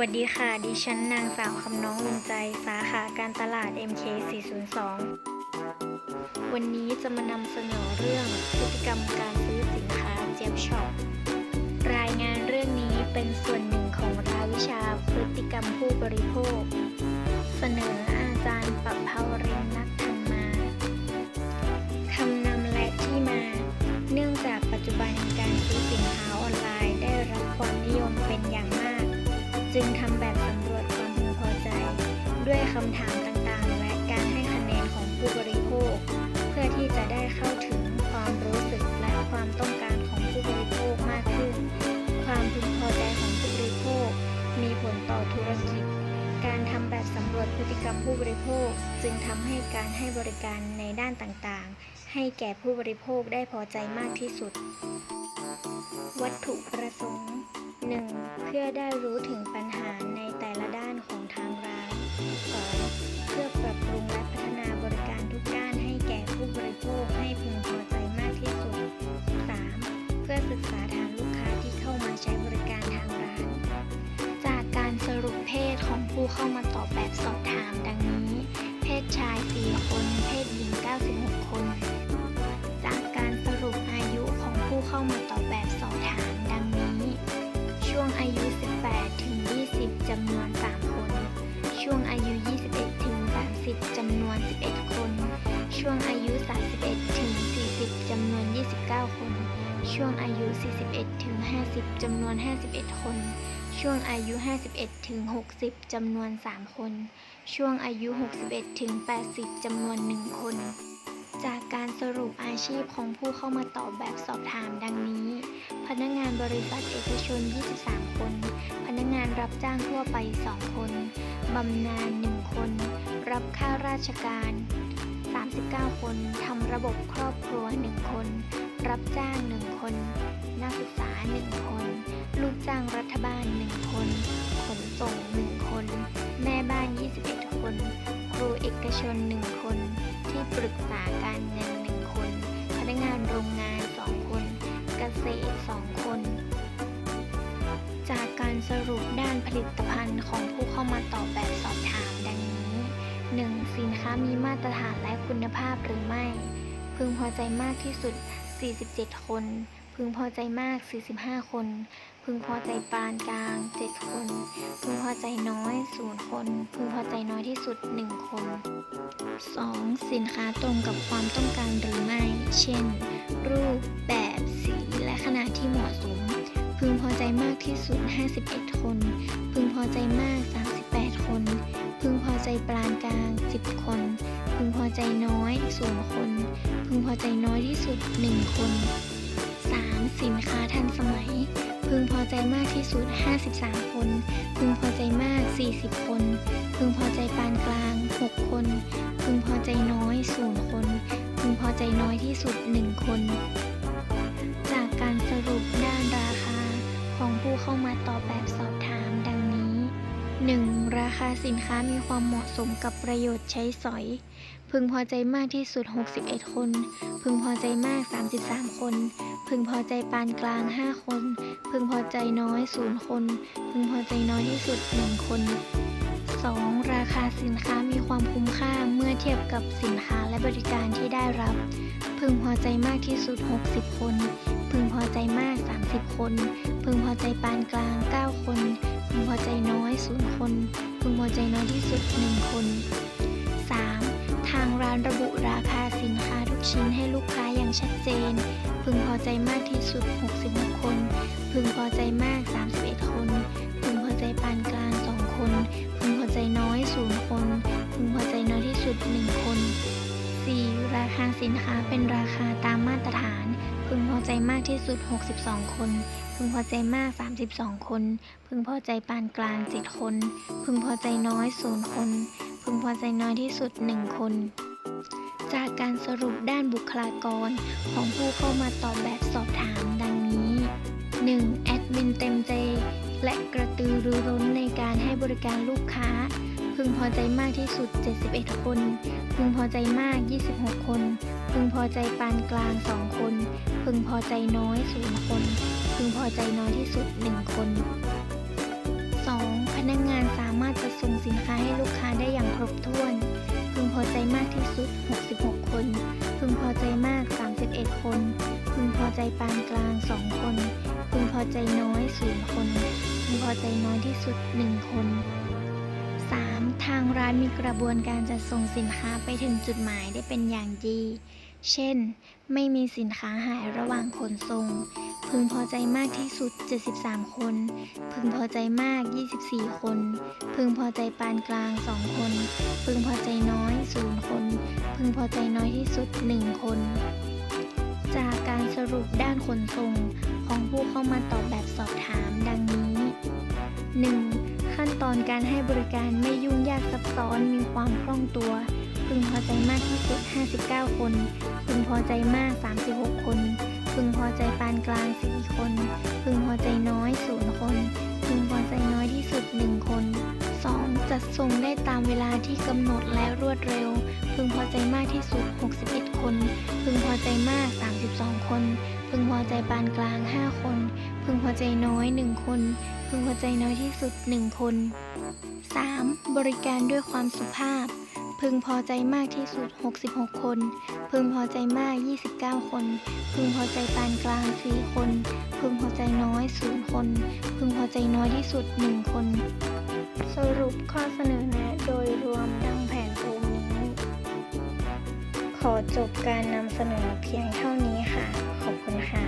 วัสดีค่ะ ดิฉันนางสาวคำน้องลุงใจ สาขาการตลาด MK 402 วันนี้จะมานำเสนอเรื่องพฤติกรรมการซื้อสินค้าเจ็บช็อป จึงทำแบบสำรวจความพึงพอใจ ด้วยคำถามต่างๆ และการให้คะแนนของผู้บริโภค เพื่อที่จะได้เข้าถึงความรู้สึกและความต้องการของผู้บริโภคมากขึ้น ความพึงพอใจของผู้บริโภค มีผลต่อธุรกิจ การทำแบบสำรวจพฤติกรรมผู้บริโภค จึงทำให้การให้บริการในด้านต่างๆ ให้แก่ผู้บริโภคได้พอใจมากที่สุด วัตถุประสงค์ 1. เพื่อได้รู้ถึงปัญหาในแต่ละด้านของทางร้าน 2. เพื่อปรับปรุงและพัฒนาบริการทุกด้านให้แก่ผู้บริโภคให้พึงพอใจมากที่สุด 3. เพื่อศึกษาฐานลูกค้าที่เข้ามาใช้บริการทางร้าน จากการสรุปเพศของผู้เข้ามาตอบแบบสอบถามดังนี้ เพศชาย 4 คน เพศหญิง 96 คน ช่วงอายุ 41 ถึง 50 จำนวน 51 คน ช่วงอายุ 51 ถึง 60 จำนวน 3 คน ช่วงอายุ 61 ถึง 80 จำนวน 1 คน จากการสรุปอาชีพของผู้เข้ามาตอบแบบสอบถามดังนี้ พนักงานบริษัทเอกชน 23 คน พนักงานรับจ้างทั่วไป 2 คน บำนาญ 1 คน รับข้าราชการ 39 คน ทำระบบครอบครัว 1 คน รับจ้าง1คน นักศึกษา1คน ลูกจ้างรัฐบาล1คน ขนส่ง1คน แม่บ้าน 21 คน ครูเอกชน1คน ที่ปรึกษาการเงิน1คน พนักงานโรงงาน2คน เกษตร2คน จากการสรุปด้านผลิตภัณฑ์ของผู้เข้ามาตอบแบบสอบถามดังนี้ 1. สินค้ามีมาตรฐานและคุณภาพหรือไม่ พึงพอใจมากที่สุด 47 คน พึงพอใจมาก 45 คน พึงพอใจปานกลาง 7 คน พึงพอใจน้อย 0 คน พึงพอใจน้อยที่สุด 1 คน 2. สินค้าตรงกับความต้องการหรือไม่ เช่น รูป แบบ สี และขนาดที่เหมาะสม พึงพอใจมากที่สุด 51 คน พึงพอใจมาก 8 คน พึงพอใจปานกลาง 10 คน พึงพอใจน้อย0คน พึงพอใจน้อยที่สุด 1 คน 3. สินค้าทันสมัย พึงพอใจมากที่สุด 53 คน พึงพอใจมาก 40 คน พึงพอใจปานกลาง 6 คน พึงพอใจน้อย0คน พึงพอใจน้อยที่สุด 1 คน จากการสรุปด้านราคาของผู้เข้ามาตอบแบบสอบถาม 1. ราคาสินค้ามีความเหมาะสมกับประโยชน์ใช้สอย พึงพอใจมากที่สุด 61 คน พึงพอใจมาก 33 คน พึงพอใจปานกลาง 5 คน พึงพอใจน้อย 0 คน พึงพอใจน้อยที่สุด 1 คน 2. ราคาสินค้ามีความคุ้มค่าเมื่อเทียบกับสินค้าและบริการที่ได้รับ พึงพอใจมากที่สุด 60 คน พึงพอใจมาก 30 คน พึงพอใจปานกลาง 9 คน พึงพอใจน้อย0คน พึงพอใจน้อยที่สุด1คน 3. ทางร้านระบุราคาสินค้าทุกชิ้นให้ลูกค้าอย่างชัดเจน พึงพอใจมากที่สุด 66 คน พึงพอใจมาก 31 คน พึงพอใจปานกลาง 2 คน พึงพอใจน้อย 0 คน พึงพอใจน้อยที่สุด 1 คน 4. ราคาสินค้าเป็นราคาตามมาตรฐาน มากที่สุด 62 คน พึงพอใจมาก 32 คน พึงพอใจปานกลาง 7 คน พึงพอใจน้อย 0 คน พึงพอใจน้อยที่สุด 1 คน จากการสรุปด้านบุคลากรของผู้เข้ามาตอบแบบสอบถามดังนี้ 1. แอดมินเต็มใจ และกระตือรือร้นในการให้บริการลูกค้า พึงพอใจมากที่สุด 71 คน พึงพอใจมาก 26 คน พึงพอใจปานกลาง 2 คน พึงพอใจน้อย 0 คน พึงพอใจน้อยที่สุด 1 คน 2. พนักงงานสามารถจัดส่งสินค้าให้ลูกค้าได้อย่างครบถ้วน พึงพอใจมากที่สุด 66 คน พึงพอใจมาก 31 คน พึงพอใจปานกลาง 2 คน พึงพอใจน้อย 0 คน พึงพอใจน้อยที่สุด 1 คน ทางร้านมีกระบวนการจัดส่งสินค้าไปถึงจุดหมายได้เป็นอย่างดี เช่น ไม่มีสินค้าหายระหว่างขนส่ง พึงพอใจมากที่สุด 73 คน พึงพอใจมาก 24 คน พึงพอใจปานกลาง 2 คน พึงพอใจน้อย 0 คน พึงพอใจน้อยที่สุด 1 คน จากการสรุปด้านขนส่งของผู้เข้ามาตอบแบบสอบถามดังนี้ 1. ขั้นตอนการให้บริการไม่ยุ่งยากซับซ้อนมีความคล่องตัว พึงพอใจมากที่สุด 59 คน พึงพอใจมาก 36 คน พึงพอใจปานกลาง 4 คน พึงพอใจน้อย 0 คน พึงพอใจน้อยที่สุด 1 คน 2. จัดส่งได้ตามเวลาที่กำหนดและรวดเร็ว พึงพอใจมากที่สุด 61 คน พึงพอใจมาก 32 คน พึงพอใจปานกลาง 5 คน พึงพอใจน้อย 1 คน พึงพอใจน้อยที่สุด 1 คน 3. บริการด้วยความสุภาพ พึงพอใจมากที่สุด 66 คน พึงพอใจมาก 29 คน พึงพอใจปานกลาง 4 คน พึงพอใจน้อย0คน พึงพอใจน้อยที่สุด 1 คน สรุปข้อเสนอแนะโดยรวมดังแผนตรงนี้ ขอจบการนำเสนอเพียงเท่านี้ค่ะ ขอบคุณค่ะ